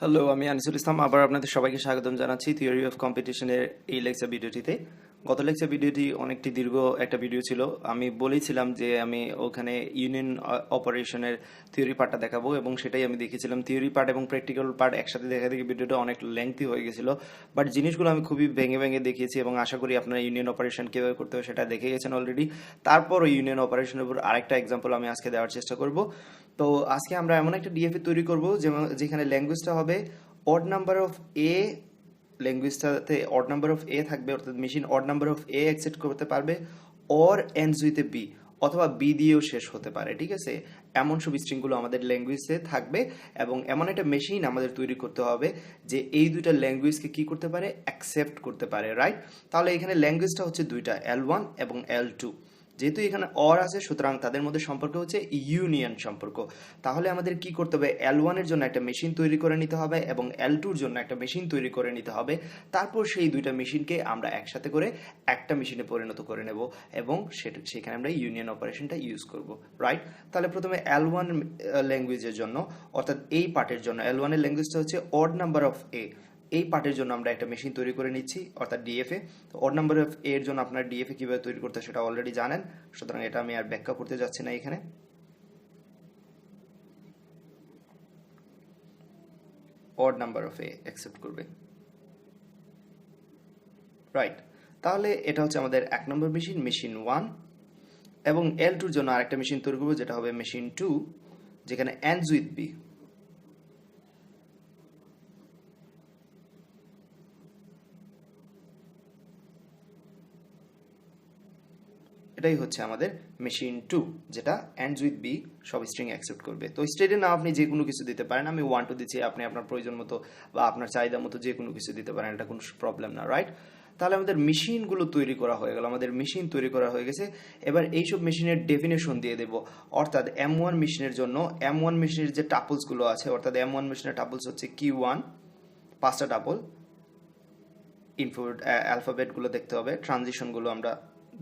Hello আমি আনিসুল ইসলাম। আবার আপনাদের সবাইকে স্বাগতম জানাচ্ছি থিওরি অফ কম্পিটিশনের এই লেকচার ভিডিওটিতে গত লেকচার ভিডিওটি অনেকটি দীর্ঘ একটা ভিডিও ছিল। আমি বলেছিলাম যে আমি ওখানে ইউনিয়ন অপারেশনের থিওরি পার্টটা দেখাবো এবং সেটাই আমি দেখেছিলাম। থিওরি পার্ট এবং প্র্যাকটিক্যাল পার্ট একসাথে দেখা দেখে ভিডিওটা অনেক লেংথি হয়ে গেছিল। বাট জিনিসগুলো আমি খুবই ভেঙে ভেঙে দেখিয়েছি এবং আশা করি আপনারা ইউনিয়ন অপারেশন কীভাবে করতে হবে সেটা দেখে গেছেন অলরেডি তারপর ইউনিয়ন অপারেশনের উপর আরেকটা এক্সাম্পল আমি আজকে দেওয়ার চেষ্টা করব। তো আজকে আমরা এমন একটা ডিএফএ তৈরি করব যেখানে ল্যাঙ্গুয়েজটা হবে অড নাম্বার অফ এ ল্যাঙ্গুয়েজটাতে অড নাম্বার অফ এ থাকবে, অর্থাৎ machine odd number of A accept করতে পারবে or ends with A B অথবা বি দিয়েও শেষ হতে পারে, ঠিক আছে? এমন সব স্ট্রিংগুলো আমাদের ল্যাঙ্গুয়েজে থাকবে, এবং এমন একটা মেশিন আমাদের তৈরি করতে হবে যে এই দুইটা ল্যাঙ্গুয়েজকে কি করতে পারে? অ্যাকসেপ্ট করতে পারে রাইট তাহলে এখানে ল্যাঙ্গুয়েজটা হচ্ছে দুইটা এল ওয়ান এবং এল টু যেহেতু এখানে অর আছে, সুতরাং তাদের মধ্যে সম্পর্ক হচ্ছে ইউনিয়ন সম্পর্ক। তাহলে আমাদের কি করতে হবে? এল ওয়ানের জন্য একটা মেশিন তৈরি করে নিতে হবে এবং এল টুর জন্য একটা মেশিন তৈরি করে নিতে হবে। তারপর সেই দুইটা মেশিনকে আমরা একসাথে করে একটা মেশিনে পরিণত করে নেব এবং সেটা, সেখানে আমরা ইউনিয়ন অপারেশনটা ইউজ করব রাইট তাহলে প্রথমে এল ওয়ান ল্যাঙ্গুয়েজের জন্য, অর্থাৎ এই পার্টের জন্য। এল ওয়ানের ল্যাঙ্গুয়েজটা হচ্ছে অড নাম্বার অফ এ এই পার্টের জন্য আমরা একটা মেশিন তৈরি করে নিচ্ছি, অর্থাৎ ডিএফএ তো ওর নাম্বার অফ এর জন্য আপনার ডিএফএ কীভাবে তৈরি করতে সেটা অলরেডি জানেন। সুতরাং এটা আমি আর ব্যাখ্যা করতে যাচ্ছি না এখানে। Odd number of A accept করবে। রাইট তাহলে এটা হচ্ছে আমাদের এক নম্বর মেশিন মেশিন ওয়ান এবং এল টুর জন্য আরেকটা মেশিন তৈরি করব, যেটা হবে মেশিন টু যেখানে এন্ডস উইথ বি এটাই হচ্ছে আমাদের মেশিন টু যেটা অ্যান্ডস উইথ বি সব স্ট্রিং অ্যাকসেপ্ট করবে। তো স্টেটে না আপনি যে কোনো কিছু দিতে পারেন। আমি ওয়ান টু দিচ্ছি, আপনি আপনার প্রয়োজন মতো বা আপনার চাহিদা মতো যে কোনো কিছু দিতে পারেন, এটা কোনো প্রবলেম না রাইট তাহলে আমাদের মেশিনগুলো তৈরি করা হয়ে গেল। আমাদের মেশিন তৈরি করা হয়ে গেছে। এবার এইসব মেশিনের ডেফিনেশন দিয়ে দেব। অর্থাৎ এম ওয়ান মেশিনের জন্য এম ওয়ান মেশিনের যে টাপলসগুলো আছে, অর্থাৎ এম ওয়ান মেশিনের টাপলস হচ্ছে কি ওয়ান পাঁচটা টাপল ইনফোড অ্যালফাবেটগুলো দেখতে হবে। ট্রানজিশনগুলো আমরা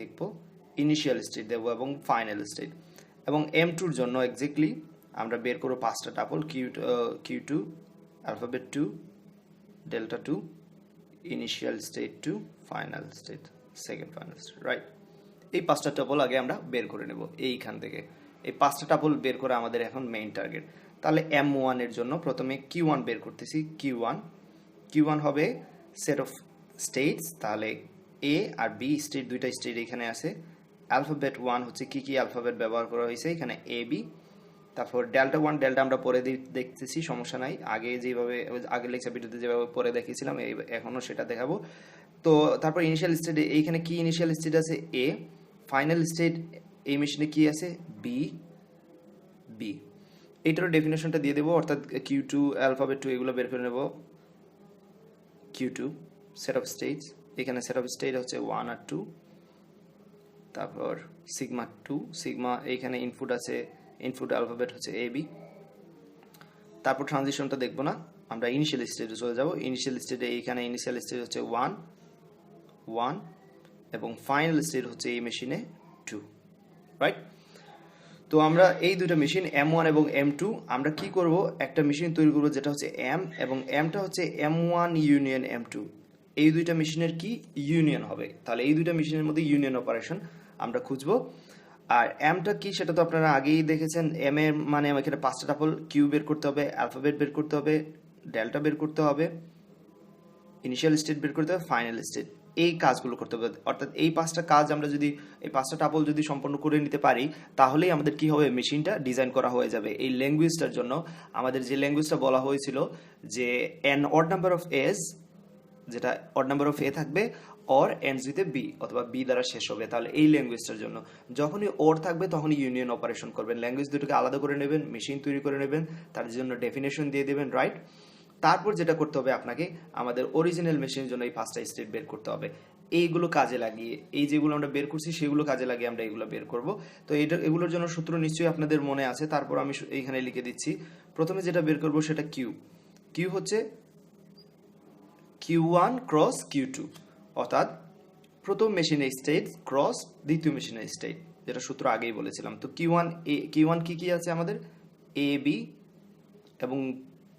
দেখব। ইনিশিয়াল স্টেট দেবো এবং ফাইনাল স্টেট এবং এম টুর জন্য এক্স্যাক্টলি আমরা বের করব পাঁচটা tuple Q Q two alphabet two delta two initial state two final state second final state right এই পাঁচটা টাপল আগে আমরা বের করে নেব এইখান থেকে। এই পাঁচটা টাপল বের করে আমাদের এখন মেইন টার্গেট তাহলে এম ওয়ানের জন্য প্রথমে কিউ ওয়ান বের করতেছি কিউ ওয়ান কিউ ওয়ান হবে সেট অফ স্টেটস তাহলে এ আর বি স্টেট দুইটা স্টেট এখানে আছে। অ্যালফাবেট ওয়ান হচ্ছে কি কি অ্যালফাবেট ব্যবহার করা হয়েছে, এখানে এ বি তারপর ডেল্টা ওয়ান ডেল্টা আমরা পরে দেখতেছি, সমস্যা নাই। আগে যেভাবে আগের লেকচার ভিডিওতে যেভাবে পরে দেখিয়েছিলাম এখনও সেটা দেখাবো। তো তারপর ইনিশিয়াল স্টেট এইখানে কি ইনিশিয়াল স্টেট আছে? এ ফাইনাল স্টেট এই মেশিনে কি আছে? বি বি এইটারও ডেফিনেশনটা দিয়ে দেবো, অর্থাৎ কিউ টু অ্যালফাবেট টু এগুলো বের করে নেব। Q two set of stage এখানে সেট অফ স্টেট হচ্ছে ওয়ান আর টু তারপর সিগমা টু, সিগমা এইখানে ইনপুট আছে ইনপুট অ্যালফাবেট হচ্ছে এ বি তারপর ট্রানজিশনটা দেখব না, আমরা ইনিশিয়াল স্টেজে চলে যাব। ইনিশিয়াল স্টেজে এইখানে ইনিশিয়াল স্টেজ হচ্ছে ওয়ান ওয়ান এবং ফাইনাল স্টেজ হচ্ছে এই মেশিনে টু রাইট তো আমরা এই দুটো মেশিন এম ওয়ান এবং এম টু আমরা কি করব? একটা মেশিন তৈরি করব যেটা হচ্ছে এম এবং এমটা হচ্ছে M one union M two এই দুইটা মেশিনের কি? ইউনিয়ন হবে। তাহলে এই দুইটা মেশিনের মধ্যে ইউনিয়ন অপারেশন আমরা খুঁজবো। আর এমটা কি সেটা তো আপনারা আগেই দেখেছেন। এম এর মানে এখানে পাঁচটা টাপল কিউ বের করতে হবে অ্যালফাবেট বের করতে হবে ডেল্টা বের করতে হবে ইনিশিয়াল স্টেট বের করতে হবে ফাইনাল স্টেট এই কাজগুলো করতে হবে। অর্থাৎ এই পাঁচটা কাজ আমরা যদি, এই পাঁচটা টাপল যদি সম্পন্ন করে নিতে পারি, তাহলেই আমাদের কি হবে? মেশিনটা ডিজাইন করা হয়ে যাবে। এই ল্যাঙ্গুয়েজটার জন্য আমাদের যে ল্যাঙ্গুয়েজটা বলা হয়েছিল, যে an odd number of S যেটা অড নাম্বার অফ এ থাকবে or ends with A B অথবা বি দ্বারা শেষ হবে, তাহলে এই ল্যাঙ্গুয়েজটার জন্য। যখনই ওর থাকবে, তখনই ইউনিয়ন অপারেশন করবেন। ল্যাঙ্গুয়েজ দুটোকে আলাদা করে নেবেন মেশিন তৈরি করে নেবেন, তার জন্য ডেফিনেশন দিয়ে দেবেন রাইট তারপর যেটা করতে হবে আপনাকে, আমাদের অরিজিনাল মেশিনের জন্য এই পাঁচটা স্টেট বের করতে হবে। এইগুলো কাজে লাগিয়ে, এই যেগুলো আমরা বের করছি, সেগুলো কাজে লাগিয়ে আমরা এগুলো বের করব। তো এটা, এগুলোর জন্য সূত্র নিশ্চয়ই আপনাদের মনে আছে, তারপর আমি এইখানে লিখে দিচ্ছি। প্রথমে যেটা বের করব, সেটা কিউ কিউ হচ্ছে Q one cross Q two অর্থাৎ প্রথম মেশিনের স্টেট ক্রস দ্বিতীয় মেশিনের স্টেট যেটা সূত্র আগেই বলেছিলাম। তো কিউ ওয়ান এ কিউ ওয়ান কী কী আছে আমাদের? এ বি এবং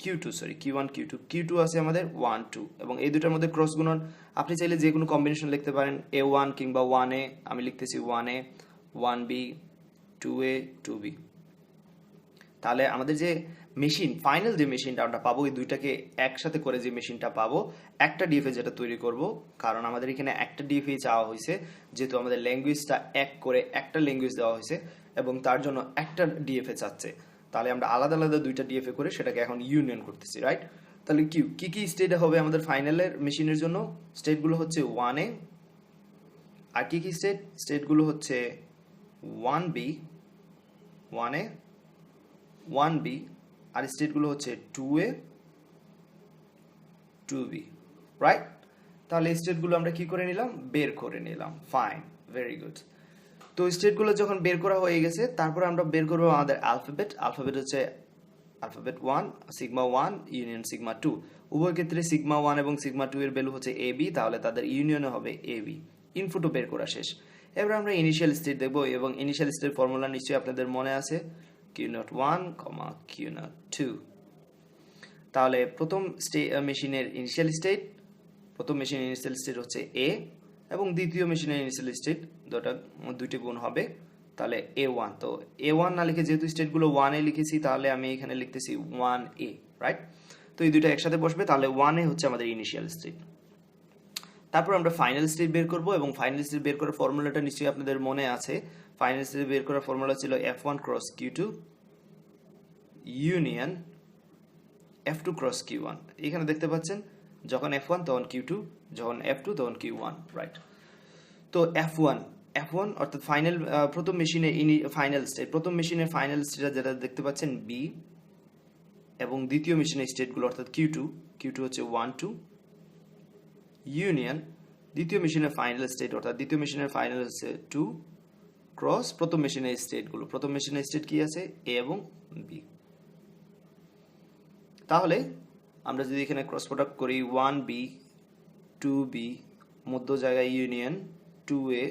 Q two sorry Q one Q two Q two আছে আমাদের ওয়ান টু এবং এই দুটার মধ্যে ক্রস গুণন। আপনি চাইলে যে কোনো কম্বিনেশন লিখতে পারেন এ ওয়ান কিংবা ওয়ান এ আমি লিখতেছি one A one B two A two B তাহলে আমাদের যে মেশিন ফাইনাল যে মেশিনটা আমরা পাবো, এই দুইটাকে একসাথে করে যে মেশিনটা পাবো, একটা ডিএফএ যেটা তৈরি করব, কারণ আমাদের এখানে একটা ডিএফএ চাওয়া হয়েছে, যেহেতু আমাদের ল্যাঙ্গুয়েজটা এক করে একটা ল্যাঙ্গুয়েজ দেওয়া হয়েছে, এবং তার জন্য একটা ডিএফএ চাচ্ছে। তাহলে আমরা আলাদা আলাদা দুইটা ডিএফএ করে সেটাকে এখন ইউনিয়ন করতেছি রাইট তাহলে কিউ কি কি স্টেট হবে আমাদের ফাইনালের মেশিনের জন্য? স্টেটগুলো হচ্ছে ওয়ান এ আর কি কি স্টেট স্টেটগুলো হচ্ছে one B one A one B আর স্টেটগুলো হচ্ছে two A two B right তাহলে স্টেটগুলো আমরা কি করে নিলাম? বের করে নিলাম। ফাইন ভেরি গুড তো স্টেটগুলো যখন বের করা হয়ে গেছে, তারপরে আমরা বের করব আমাদের আলফাবেট আলফাবেট হচ্ছে alphabet one sigma one union sigma two উভয় ক্ষেত্রে সিগমা ওয়ান এবং সিগমা টু এর ভ্যালু হচ্ছে এ বি তাহলে তাদের ইউনিয়নে হবে এ বি ইনফুটও বের করা শেষ। এবার আমরা ইনিশিয়াল স্টেট দেখব এবং ইনিশিয়াল স্টেট ফর্মুলা নিশ্চয়ই আপনাদের মনে আছে। Q nought one comma Q nought two তাহলে প্রথম মেশিনের ইনিশিয়াল স্টেট প্রথম মেশিনের ইনিশিয়াল স্টেট হচ্ছে এ এবং দ্বিতীয় মেশিনের ইনিশিয়াল স্টেট দুটা, দুইটি গুণ হবে, তাহলে এ ওয়ান তো এ ওয়ান না লিখে যেহেতু স্টেটগুলো ওয়ান লিখেছি, তাহলে আমি এখানে লিখতেছি ওয়ান এ রাইট তো এই দুটো একসাথে বসবে, তাহলে ওয়ান এ হচ্ছে আমাদের ইনিশিয়াল স্টেট তারপর আমরা ফাইনাল স্টেট বের করব, এবং ফাইনাল স্টেট বের করার ফর্মুলাটা নিশ্চয়ই আপনাদের মনে আছে। ফাইনাল বের করার ফর্মুলা ছিল F one cross Q two union F two cross Q one এখানে দেখতে পাচ্ছেন, যখন এফ ওয়ান তখন কিউ টু যখন এফ টু তখন কিউ ওয়ান রাইট তো এফ ওয়ান এফ ওয়ান অর্থাৎ ফাইনাল প্রথম মেশিনে ইনি ফাইনাল স্টেট প্রথম মেশিনের ফাইনাল স্টেট যেটা দেখতে পাচ্ছেন বি এবং দ্বিতীয় মেশিনের স্টেটগুলো অর্থাৎ কিউ টু কিউ টু হচ্ছে ওয়ান টু ইউনিয়ন দ্বিতীয় মেশিনের ফাইনাল স্টেট অর্থাৎ দ্বিতীয় মেশিনের ফাইনাল হচ্ছে টু ক্রস প্রথম মেশিনের স্টেটগুলো প্রথম মেশিনের স্টেট কি আছে? এ এবং বি তাহলে আমরা যদি এখানে ক্রস প্রোডাক্ট করি ওয়ান বি টু বি মধ্য জায়গায় union two A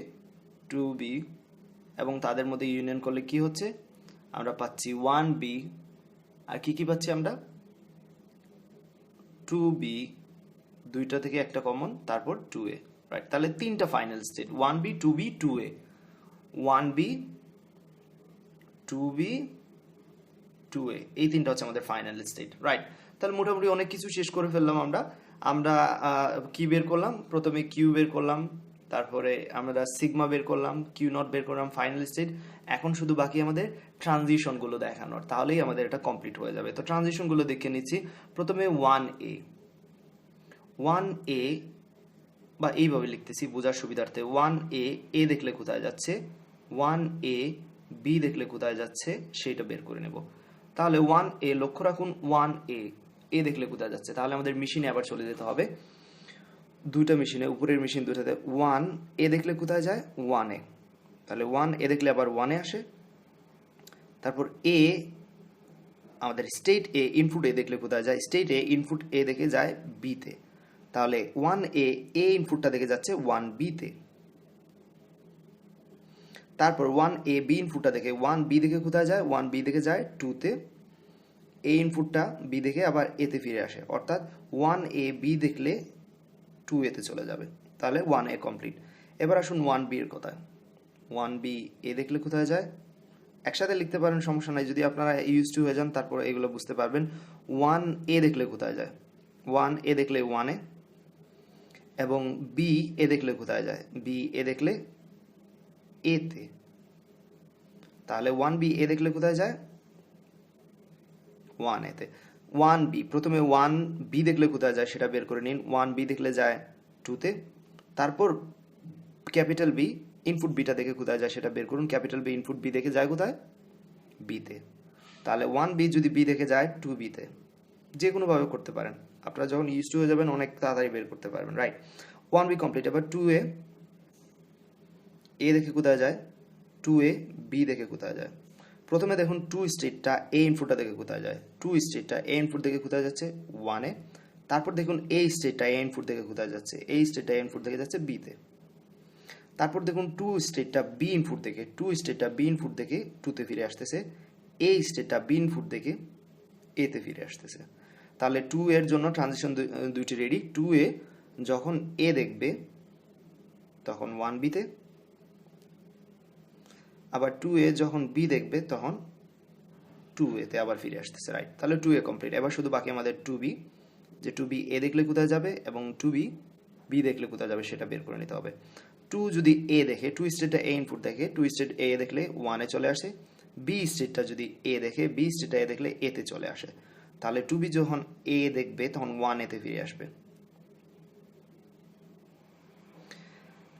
two B এবং তাদের মধ্যে ইউনিয়ন করলে কি হচ্ছে? আমরা পাচ্ছি ওয়ান বি আর কি কি পাচ্ছি আমরা? টু বি দুইটা থেকে একটা কমন তারপর টু এ রাইট তাহলে তিনটা final state one B two B two A one B two B two A এই তিনটা হচ্ছে আমাদের ফাইনাল স্টেট রাইট তাহলে মোটামুটি অনেক কিছু শেষ করে ফেললাম আমরা। আমরা কি বের করলাম, প্রথমে কিউ বের করলাম, তারপরে আমরা সিগমা বের করলাম কিউ নট বের করলাম ফাইনাল স্টেট এখন শুধু বাকি আমাদের ট্রানজিশনগুলো দেখানোর, তাহলেই আমাদের এটা কমপ্লিট হয়ে যাবে। তো ট্রানজিশনগুলো দেখে নিচ্ছি। প্রথমে ওয়ান এ ওয়ান এ বা এইভাবে লিখতেছি, বোঝার সুবিধার্থে। ওয়ান এ এ দেখলে কোথায় যাচ্ছে? ওয়ান এ বি দেখলে কোথায় যাচ্ছে, সেইটা বের করে নেব। তাহলে ওয়ান এ লক্ষ্য রাখুন ওয়ান এ এ দেখলে কোথায় যাচ্ছে। তাহলে আমাদের মেশিনে আবার চলে যেতে হবে। দুইটা মেশিনে উপরের মেশিন দুটাতে ওয়ান এ দেখলে কোথায় যায়? ওয়ান এ তাহলে ওয়ান এ দেখলে আবার ওয়ানে আসে। তারপর এ আমাদের স্টেট এ ইনপুট এ দেখলে কোথায় যায়? স্টেট এ ইনপুট এ দেখে যায় বিতে তাহলে ওয়ান এ এ ইনপুটটা দেখে যাচ্ছে ওয়ান বিতে তারপর ওয়ান এ বি ইনপুটটা দেখে ওয়ান বি দেখে কোথায় যায়? ওয়ান বি দেখে যায় টুতে এ ইনপুটটা বি দেখে আবার এতে ফিরে আসে। অর্থাৎ ওয়ান এ বি দেখলে টু এতে চলে যাবে। তাহলে ওয়ান এ কমপ্লিট এবার আসুন ওয়ান বি এর কথায়। ওয়ান বি এ দেখলে কোথায় যায়? একসাথে লিখতে পারেন, সমস্যা নাই। যদি আপনারা ইউজ টু হয়ে যান, তারপর এগুলো বুঝতে পারবেন। ওয়ান এ দেখলে কোথায় যায়? ওয়ান এ দেখলে ওয়ানে এবং বি এ দেখলে কোথায় যায়? বি এ দেখলে এতে তাহলে ওয়ান বি এ দেখলে কোথায় যায়? ওয়ান এতে ওয়ান বি প্রথমে ওয়ান বি দেখলে কোথায় যায় সেটা বের করে নিন। ওয়ান বি দেখলে যায় টুতে তারপর ক্যাপিটাল বি ইনপুট বিটা দেখে কোথায় যায় সেটা বের করুন। ক্যাপিটাল বি ইনপুট বি দেখে যায় কোথায়? বিতে তাহলে ওয়ান বি যদি বি দেখে যায় টু বিতে যে কোনোভাবে করতে পারেন। আপনারা যখন ইউজ টু হয়ে যাবেন, অনেক তাড়াতাড়ি বের করতে পারবেন রাইট ওয়ান বি কমপ্লিট এবার টু এ এ দেখে কোথায় যায়? টু এ বি দেখে কোথায় যায়? প্রথমে দেখুন টু স্টেটটা এ ইনপুটটা দেখে কোথায় যায়? টু স্টেটটা এ ইনপুট দেখে কোথায় যাচ্ছে? ওয়ানে তারপর দেখুন এ স্টেটটা এ ইনপুট দেখে কোথায় যাচ্ছে? এই স্টেটটা এ ইনপুট দেখে যাচ্ছে বিতে তারপর দেখুন টু স্টেটটা বি ইনপুট দেখে টু স্টেটটা বি ইনপুট দেখে টুতে ফিরে আসতেছে। এই স্টেটটা বি ইনপুট দেখে এতে ফিরে আসতেছে। তাহলে টু এর জন্য ট্রানজিশন দুইটি রেডি টু এ যখন এ দেখবে, তখন ওয়ান বিতে আবার টু এ যখন বি দেখবে, তখন টু এতে আবার ফিরে আসতেছে রাইট তাহলে টু এ কমপ্লিট এবার শুধু বাকি আমাদের টু বি যে টু বি এ দেখলে কোথায় যাবে এবং টু বি বি দেখলে কোথায় যাবে সেটা বের করে নিতে হবে। টু যদি এ দেখে টু স্টেটটা এ ইনপুট দেখে টু স্টেট এ দেখলে ওয়ানে চলে আসে বি স্টেটটা যদি এ দেখে বি স্টেটটা এ দেখলে এতে চলে আসে। তাহলে টু বি যখন এ দেখবে, তখন ওয়ান এতে ফিরে আসবে।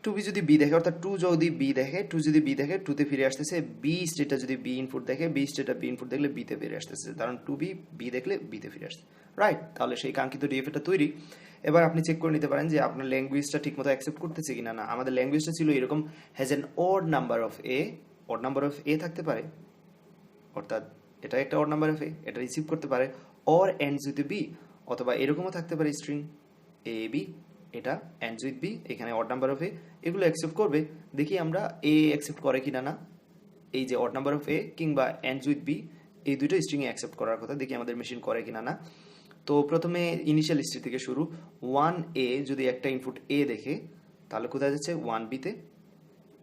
টু বি যদি বি দেখে, অর্থাৎ টু যদি বি দেখে টু যদি বি দেখে টুতে ফিরে আসতেছে বি স্টেটটা যদি বি ইনপুট দেখে বি স্টেটটা বি ইনপুট দেখলে বিতে ফিরে আসতেছে। কারণ টু বি বি দেখলে বিতে ফিরে আসছে রাইট তাহলে সেই কাঙ্ক্ষিত ডিএফএটা তৈরি। এবার আপনি চেক করে নিতে পারেন যে আপনার ল্যাঙ্গুয়েজটা ঠিকমতো অ্যাকসেপ্ট করতেছে কিনা না। আমাদের ল্যাঙ্গুয়েজটা ছিল এরকম has an odd number of A odd number of A থাকতে পারে। অর্থাৎ এটা একটা অড নাম্বার অফ এ এটা রিসিভ করতে পারে। অর এন্ডস উইথ বি অথবা এরকমও থাকতে পারে স্ট্রিং এ বি এটা এন্ডস উইথ বি এখানে অড নাম্বার অফ এ এগুলো অ্যাকসেপ্ট করবে। দেখি আমরা এ অ্যাকসেপ্ট করে কিনা না। এই যে অড নাম্বার অফ এ কিংবা এন্ডস উইথ বি এই দুটো স্ট্রিংয়ে অ্যাকসেপ্ট করার কথা। দেখি আমাদের মেশিন করে কিনা না। তো প্রথমে ইনিশিয়াল হিস্ট্রি থেকে শুরু। ওয়ান এ যদি একটা ইনপুট এ দেখে, তাহলে কোথায় যাচ্ছে? ওয়ান বিতে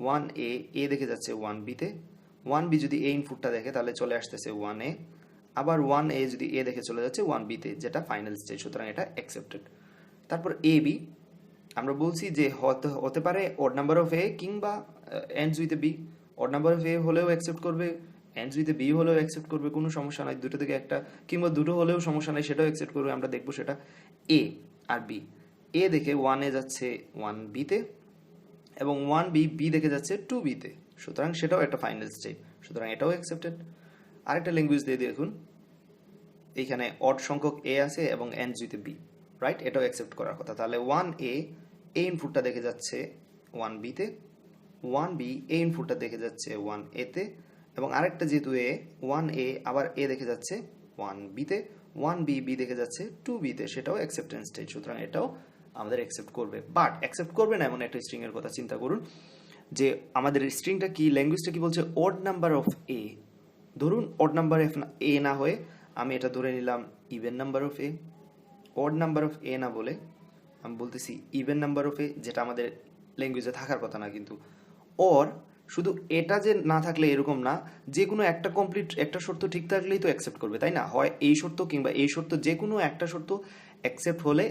ওয়ান এ এ দেখে যাচ্ছে ওয়ান বিতে ওয়ান বি যদি এ ইনপুটটা দেখে, তাহলে চলে আসতেছে ওয়ান এ আবার ওয়ান এ যদি এ দেখে চলে যাচ্ছে ওয়ান বিতে যেটা ফাইনাল স্টেজ সুতরাং এটা অ্যাকসেপ্টেড তারপর এ বি আমরা বলছি যে হতে হতে পারে অড নাম্বার অফ এ কিংবা ends with B odd number of A হলেও অ্যাকসেপ্ট করবে এন্ডস উইথ বি হলেও অ্যাকসেপ্ট করবে, কোনো সমস্যা নাই। দুটো থেকে একটা কিংবা দুটো হলেও সমস্যা নাই, সেটাও অ্যাকসেপ্ট করবে, আমরা দেখব সেটা এ আর বি এ দেখে ওয়ানে যাচ্ছে ওয়ান বিতে এবং ওয়ান বি বি দেখে যাচ্ছে টু বিতে সুতরাং সেটাও একটা ফাইনাল স্টেপ সুতরাং এটাও অ্যাকসেপ্টেড আরেকটা ল্যাঙ্গুয়েজ দিয়ে দেখুন। এইখানে অড সংখ্যক এ আছে এবং এন জিতে বি রাইট এটাও অ্যাকসেপ্ট করার কথা। তাহলে ওয়ান এ এ ইনপুটটা দেখে যাচ্ছে ওয়ান বিতে ওয়ান বি এ ইনপুটটা দেখে যাচ্ছে ওয়ান এতে এবং আরেকটা যেহেতু এ ওয়ান এ আবার এ দেখে যাচ্ছে ওয়ান বিতে ওয়ান বি বি দেখে যাচ্ছে টু বিতে সেটাও অ্যাকসেপ্টেন্স স্টেজ সুতরাং এটাও আমাদের অ্যাকসেপ্ট করবে। বাট অ্যাকসেপ্ট করবে না এমন একটা স্ট্রিংয়ের কথা চিন্তা করুন, যে আমাদের স্ট্রিংটা কি ল্যাঙ্গুয়েজটা কি বলছে ওড নাম্বার অফ এ ধরুন ওড নাম্বার এফ এ না হয়ে আমি এটা ধরে নিলাম even number of A odd number of A না বলে আমি বলতেছি ইভেন নাম্বার অফ এ যেটা আমাদের ল্যাঙ্গুয়েজে থাকার কথা না কিন্তু। অর শুধু এটা যে না থাকলে এরকম না যে কোনো একটা কমপ্লিট একটা শর্ত ঠিক থাকলেই তো অ্যাকসেপ্ট করবে, তাই না? হয় এই শর্ত কিংবা এই শর্ত যে কোনো একটা শর্ত অ্যাকসেপ্ট হলে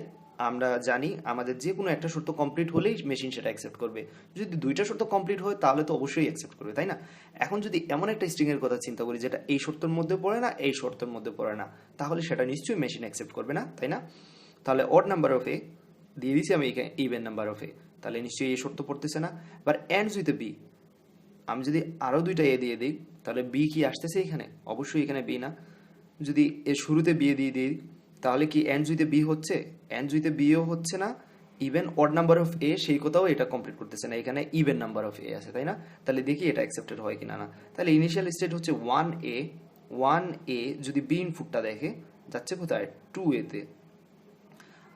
আমরা জানি আমাদের যে কোনো একটা শর্ত কমপ্লিট হলেই মেশিন সেটা অ্যাকসেপ্ট করবে। যদি দুইটা শর্ত কমপ্লিট হয়, তাহলে তো অবশ্যই অ্যাকসেপ্ট করবে, তাই না? এখন যদি এমন একটা স্ট্রিংয়ের কথা চিন্তা করি যেটা এই শর্তের মধ্যে পড়ে না, এই শর্তের মধ্যে পড়ে না, তাহলে সেটা নিশ্চয়ই মেশিন অ্যাকসেপ্ট করবে না, তাই না? তাহলে অড নাম্বার অফ এ দিয়ে দিচ্ছি আমি এখানে ইভেন নাম্বার অফ এ তাহলে নিশ্চয়ই এই শর্ত পড়তেছে না। বাট এন্ডস উইথ বি আমি যদি আরও দুইটা এ দিয়ে দিই, তাহলে বি কি আসতেছে এখানে? অবশ্যই এখানে বি না। যদি এর শুরুতে বিয়ে দিয়ে দিই, তাহলে কি এন জুইতে বি হচ্ছে? এন জুইতে বিও হচ্ছে না even odd number of A সেই কোথাও এটা কমপ্লিট করতেছে না। এখানে ইভেন নাম্বার অফ এ আছে, তাই না? তাহলে দেখি এটা অ্যাকসেপ্টেড হয় কিনা না। তাহলে ইনিশিয়াল স্টেট হচ্ছে ওয়ান এ ওয়ান এ যদি বি ইনপুটটা দেখে, যাচ্ছে কোথায়? টু এতে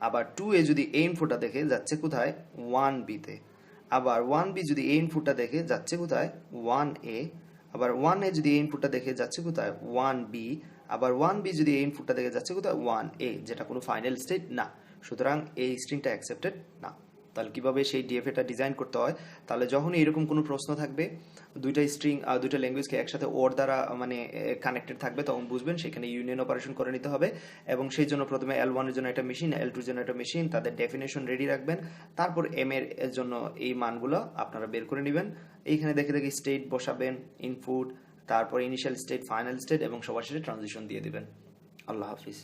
আবার টু এ যদি এ ইনপুটটা দেখে, যাচ্ছে কোথায়? ওয়ান বিতে আবার ওয়ান বি যদি এ ইনপুটটা দেখে, যাচ্ছে কোথায়? ওয়ান এ আবার ওয়ান এ যদি এ ইনপুটটা দেখে, যাচ্ছে কোথায়? ওয়ান বি আবার ওয়ান বি যদি এই ইনপুটটা দেখে, যাচ্ছে কোথায়? ওয়ান এ যেটা কোনো ফাইনাল স্টেট না। সুতরাং এই স্ট্রিংটা অ্যাকসেপ্টেড না। তাহলে কীভাবে সেই ডিএফএটা ডিজাইন করতে হয়? তাহলে যখনই এরকম কোনো প্রশ্ন থাকবে, দুইটা স্ট্রিং দুইটা ল্যাঙ্গুয়েজকে একসাথে ওর দ্বারা মানে কানেক্টেড থাকবে, তখন বুঝবেন সেখানে ইউনিয়ন অপারেশন করে নিতে হবে এবং সেই জন্য প্রথমে এল ওয়ানের জন্য একটা মেশিন এল টুর জন্য একটা মেশিন তাদের ডেফিনেশন রেডি রাখবেন। তারপর এম এর জন্য এই মানগুলো আপনারা বের করে নেবেন। এইখানে দেখে দেখে স্টেট বসাবেন ইনপুট তারপর ইনিশিয়াল স্টেট ফাইনাল স্টেট এবং সবার শেষে ট্রানজিশন দিয়ে দেবেন। আল্লাহ হাফিজ।